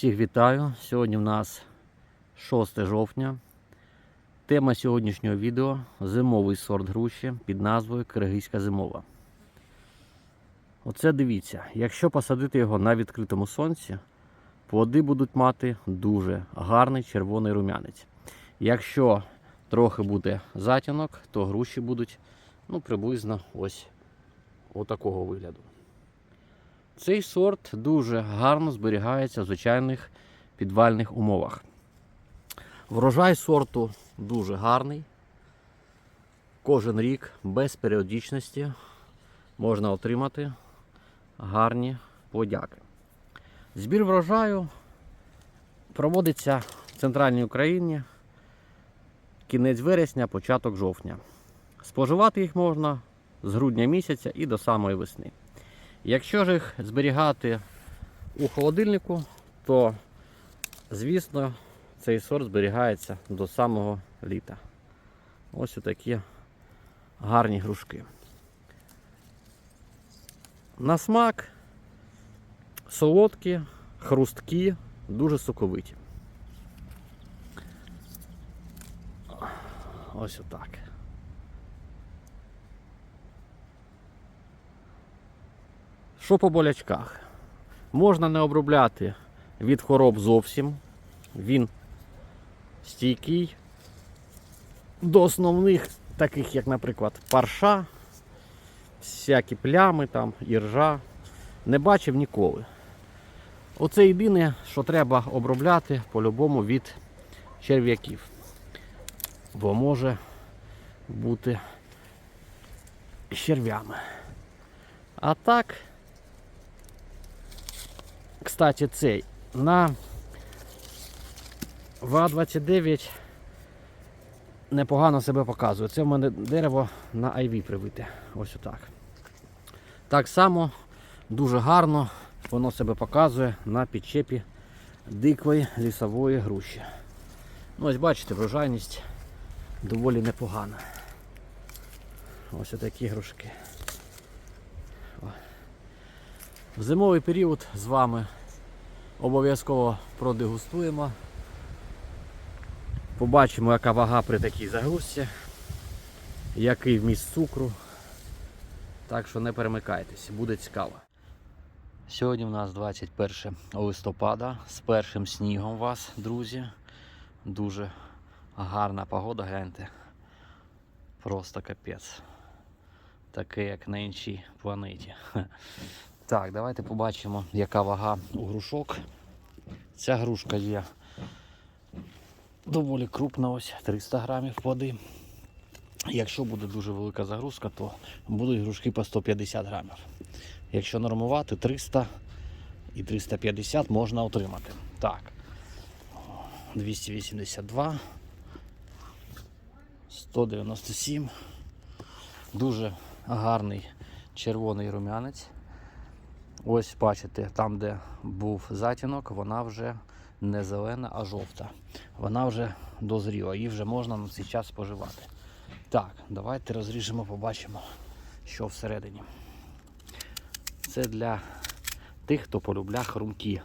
Всіх вітаю. Сьогодні в нас 6 жовтня. Тема сьогоднішнього відео зимовий сорт груші під назвою Киргизька зимова. Оце дивіться, якщо посадити його на відкритому сонці, плоди будуть мати дуже гарний червоний рум'янець. Якщо трохи буде затінок, то груші будуть ну, приблизно ось отакого вигляду. Цей сорт дуже гарно зберігається в звичайних підвальних умовах. Врожай сорту дуже гарний. Кожен рік без періодичності можна отримати гарні подяки. Збір врожаю проводиться в центральній Україні кінець вересня, початок жовтня. Споживати їх можна з грудня місяця і до самої весни. Якщо ж їх зберігати у холодильнику, то, звісно, цей сорт зберігається до самого літа. Ось такі гарні грушки. На смак солодкі, хрусткі, дуже соковиті. Ось отак. Що по болячках? Можна не обробляти від хвороб зовсім. Він стійкий до основних, таких як, наприклад, парша, всякі плями, там, іржа. Не бачив ніколи. Оце єдине, що треба обробляти по-любому від черв'яків. Бо може бути з черв'ями. А так. Кстати, цей на ВА-29 непогано себе показує. Це в мене дерево на IV привите. Ось отак. Так само дуже гарно воно себе показує на підчепі дикої лісової груші. Ну, ось бачите, врожайність доволі непогана. Ось такі грушки. В зимовий період з вами обов'язково продегустуємо. Побачимо, яка вага при такій загрузці, який вміст цукру. Так що не перемикайтесь, буде цікаво. Сьогодні у нас 21 листопада з першим снігом вас, друзі. Дуже гарна погода, гляньте. Просто капець. Таке, як на іншій планеті. Так, давайте побачимо, яка вага у грушок. Ця грушка є доволі крупна, ось 300 грамів води. Якщо буде дуже велика загрузка, то будуть грушки по 150 грамів. Якщо нормувати 300 і 350 можна отримати. Так. 282, 197. Дуже гарний червоний рум'янець. Ось бачите, там, де був затінок, вона вже не зелена, а жовта. Вона вже дозріла, її вже можна на цей час споживати. Так, давайте розріжемо, побачимо, що всередині. Це для тих, хто полюбляє хрумкі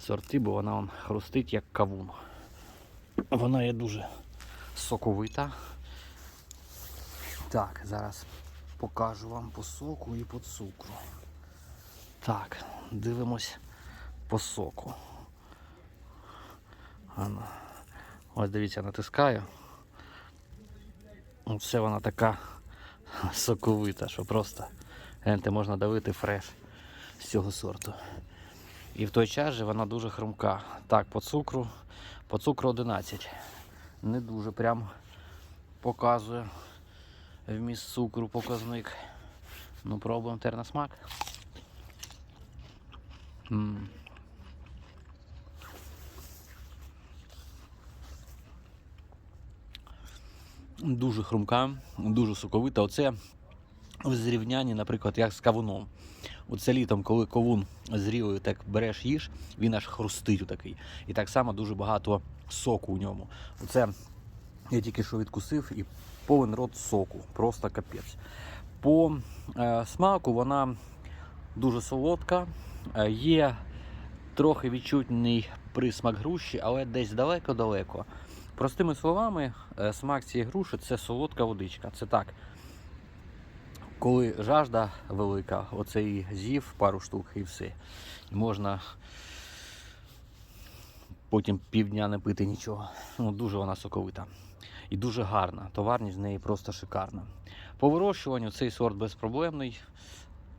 сорти, бо вона вон, хрустить як кавун. Вона є дуже соковита. Так, зараз покажу вам по соку і по цукру. Так, дивимось по соку. Ось дивіться, натискаю. Оце вона така соковита, що просто гляньте, можна давити фреш з цього сорту. І в той час же вона дуже хрумка. Так, по цукру, по цукру 11. Не дуже прям показує вміст цукру показник. Ну, пробуємо тепер на смак. Дуже хрумка, дуже соковита. Оце в зрівнянні, наприклад, як з кавуном. Оце літом, коли кавун зрілий, так береш їж, він аж хрустить такий. І так само дуже багато соку у ньому. Оце я тільки що відкусив і повен рот соку. Просто капець. По е, смаку вона дуже солодка. Е, є трохи відчутний присмак груші, але десь далеко-далеко. Простими словами, е, смак цієї груші це солодка водичка. Це так. Коли жажда велика, оцей з'їв пару штук і все. І можна потім півдня не пити нічого. Ну, дуже вона соковита. І дуже гарна. Товарність з неї просто шикарна. По вирощуванню цей сорт безпроблемний,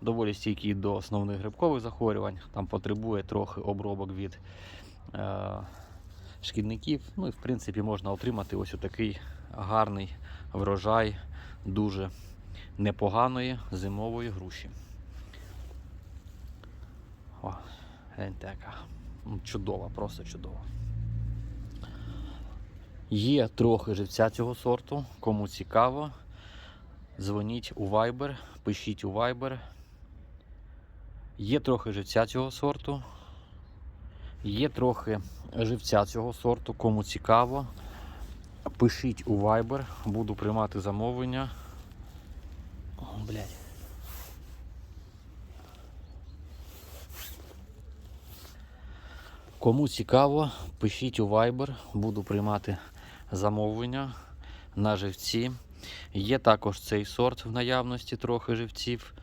доволі стійкий до основних грибкових захворювань. Там потребує трохи обробок від е, шкідників. Ну і в принципі можна отримати ось такий гарний врожай дуже непоганої зимової груші. О, гляньте. Ну, Чудова, просто чудова. Є трохи живця цього сорту. Кому цікаво, дзвоніть у Viber, пишіть у Viber. Є трохи живця цього сорту. Є трохи живця цього сорту. Кому цікаво, пишіть у Viber, буду приймати замовлення. О, блядь. Кому цікаво, пишіть у Viber, буду приймати замовлення на живці. Є також цей сорт в наявності, трохи живців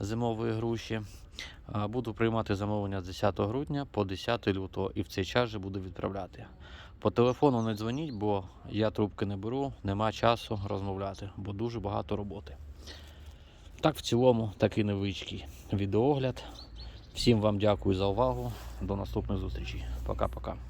зимової груші. Буду приймати замовлення з 10 грудня по 10 лютого і в цей час же буду відправляти. По телефону не дзвоніть, бо я трубки не беру, нема часу розмовляти, бо дуже багато роботи. Так, в цілому, такий невеличкий відеогляд. Всім вам дякую за увагу. До наступних зустрічей. Пока-пока.